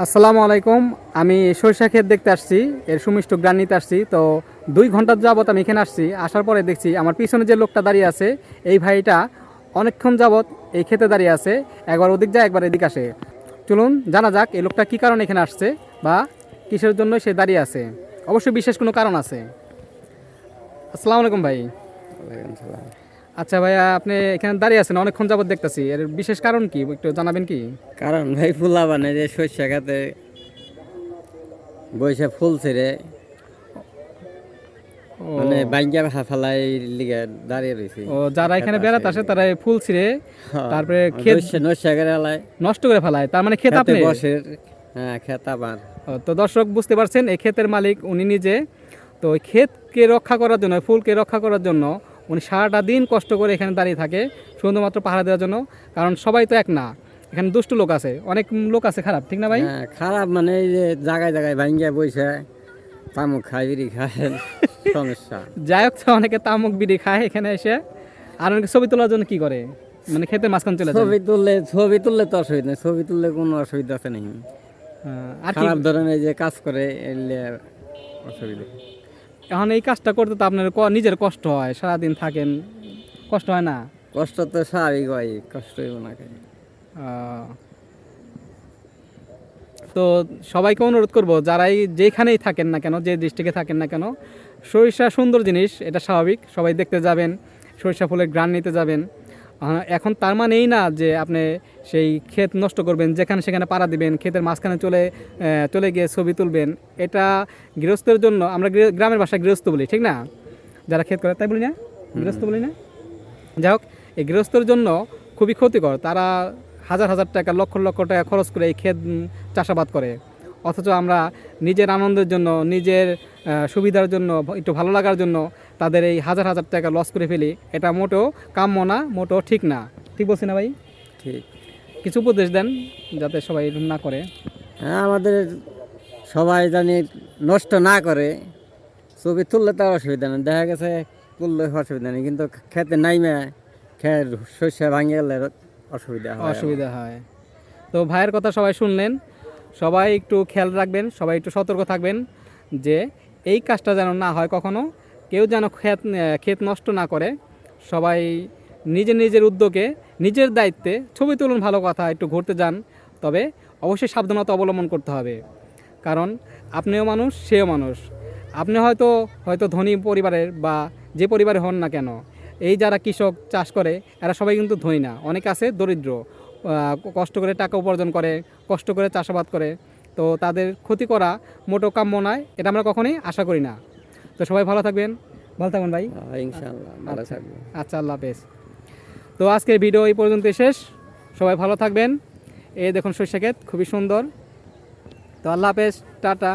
আসসালামু আলাইকুম। আমি সরিষা ক্ষেত দেখতে আসছি, এর সুমিষ্ট গ্রান নিতে আসছি। তো দুই ঘণ্টার যাবত আমি এখানে আসছি, আসার পরে দেখছি আমার পিছনে যে লোকটা দাঁড়িয়ে আছে, এই ভাইটা অনেকক্ষণ যাবৎ এই ক্ষেতে দাঁড়িয়ে আছে, একবার ওদিক যায়, একবার এদিক আসে। চলুন, জানা যাক এই লোকটা কী কারণে এখানে আসছে বা কিসের জন্য সে দাঁড়িয়ে আছে। অবশ্যই বিশেষ কোনো কারণ আছে। আসসালামু আলাইকুম ভাই। আচ্ছা ভাইয়া আপনি এখানে দাঁড়িয়ে আছেন অনেকক্ষণ যাবত দেখতেছি। এর বিশেষ কারণ কি? একটু জানাবেন কি? কারণ ভাই ফুলা বানে যে শস্য খাতে বৈশা ফুল ছেড়ে। মানে বাইঙ্গা ফেলাই লিগে দাঁড়িয়ে রয়েছি। ও যারা এখানে বেড়াতে আসে তারা ফুল ছিঁড়ে তারপরে ক্ষেত নস্য করে আলাই নষ্ট করে ফেলায়। তার মানে ক্ষেত আপনি? বসে হ্যাঁ খেত আমার তো দর্শক বুঝতে পারছেন এই ক্ষেতের মালিক উনি নিজে। তো ওই ক্ষেতকে রক্ষা করার জন্য ফুলকে রক্ষা করার জন্য উনি সারাটা দিন কষ্ট করে এখানে দাঁড়িয়ে থাকে শুধুমাত্র পাহারা দেওয়ার জন্য। কারণ সবাই তো এক না। এখানে দুষ্টু লোক আছে অনেক লোক আছে খারাপ ঠিক না ভাই? হ্যাঁ, খারাপ মানে এই যে জায়গায় জায়গায় ভাঙ্গা বসে তামুক খাই বিড়ি খায় সমস্যা। যাই হোক অনেকে তামুক বিড়ি খায় এখানে এসে। আর অনেকে ছবি তোলার জন্য কি করে? মানে খেতে মাঝখান চলে ছবি তুললে ছবি তুললে তো অসুবিধা নেই ছবি তুললে কোনো অসুবিধা আছে নেই। হ্যাঁ, আর খারাপ ধরনের যে কাজ করে এলে অসুবিধা। এখন এই কাজটা করতে তো আপনার নিজের কষ্ট হয় সারাদিন থাকেন কষ্ট হয় না? কষ্ট তো স্বাভাবিক হয় কষ্টই ওনাকে তো সবাইকে অনুরোধ করব যারাই যেখানেই থাকেন না কেন যে ডিস্ট্রিক্টে থাকেন না কেন সরিষা সুন্দর জিনিস এটা স্বাভাবিক সবাই দেখতে যাবেন সরিষা ফুলের গ্রান নিতে যাবেন। এখন তার মানে এই না যে আপনি সেই ক্ষেত নষ্ট করবেন যেখানে সেখানে পাড়া দিবেন ক্ষেতের মাঝখানে চলে চলে গিয়ে ছবি তুলবেন। এটা গৃহস্থের জন্য আমরা গ্রামের ভাষায় গৃহস্থ বলি ঠিক না? যারা ক্ষেত করে তাই বলি না? গৃহস্থ বলি না? যাই হোক এই গৃহস্থের জন্য খুবই ক্ষতিকর। তারা হাজার হাজার টাকা লক্ষ লক্ষ টাকা খরচ করে এই ক্ষেত চাষাবাদ করে। অথচ আমরা নিজের আনন্দের জন্য নিজের সুবিধার জন্য একটু ভালো লাগার জন্য তাদের এই হাজার হাজার টাকা লস করে ফেলি। এটা মোটেও কাম্য না মোটেও ঠিক না। ঠিক বলছি না ভাই? ঠিক। কিছু উপদেশ দেন যাতে সবাই এরকম না করে। হ্যাঁ আমাদের সবাই জানি নষ্ট না করে। ছবি তুললে তার অসুবিধা নেই। দেখা গেছে তুললে অসুবিধা নেই কিন্তু খেতে নাইমে খের শস্য ভাঙে গেলে অসুবিধা হয় অসুবিধা হয়। তো ভাইয়ের কথা সবাই শুনলেন। সবাই একটু খেয়াল রাখবেন, সবাই একটু সতর্ক থাকবেন যে এই কাজটা যেন না হয় কখনো, কেউ যেন ক্ষেত ক্ষেত নষ্ট না করে, সবাই নিজের নিজের উদ্যোগে, নিজের দায়িত্বে ছবি তুলুন, ভালো কথা একটু ঘুরতে যান, তবে অবশ্যই সাবধানতা অবলম্বন করতে হবে। কারণ আপনিও মানুষ, সেও মানুষ। আপনি হয়তো হয়তো ধনী পরিবারের বা যে পরিবারে হন না কেন, এই যারা কৃষক চাষ করে, এরা সবাই কিন্তু ধনী না, অনেক আছে দরিদ্র। কষ্ট করে টাকা উপার্জন করে কষ্ট করে চাষাবাদ করে। তো তাদের ক্ষতি করা মোটো কাম্য নয় এটা আমরা কখনোই আশা করি না। তো সবাই ভালো থাকবেন ভালো থাকবেন ভাই। হ্যাঁ, ইনশাল্লাহ ভালো থাকবে আচ্ছা আল্লাহ হাফেজ। তো আজকের ভিডিও এই পর্যন্ত শেষ। সবাই ভালো থাকবেন। এই দেখুন সর্ষে ক্ষেত খুবই সুন্দর। তো আল্লাহ হাফেজ টাটা।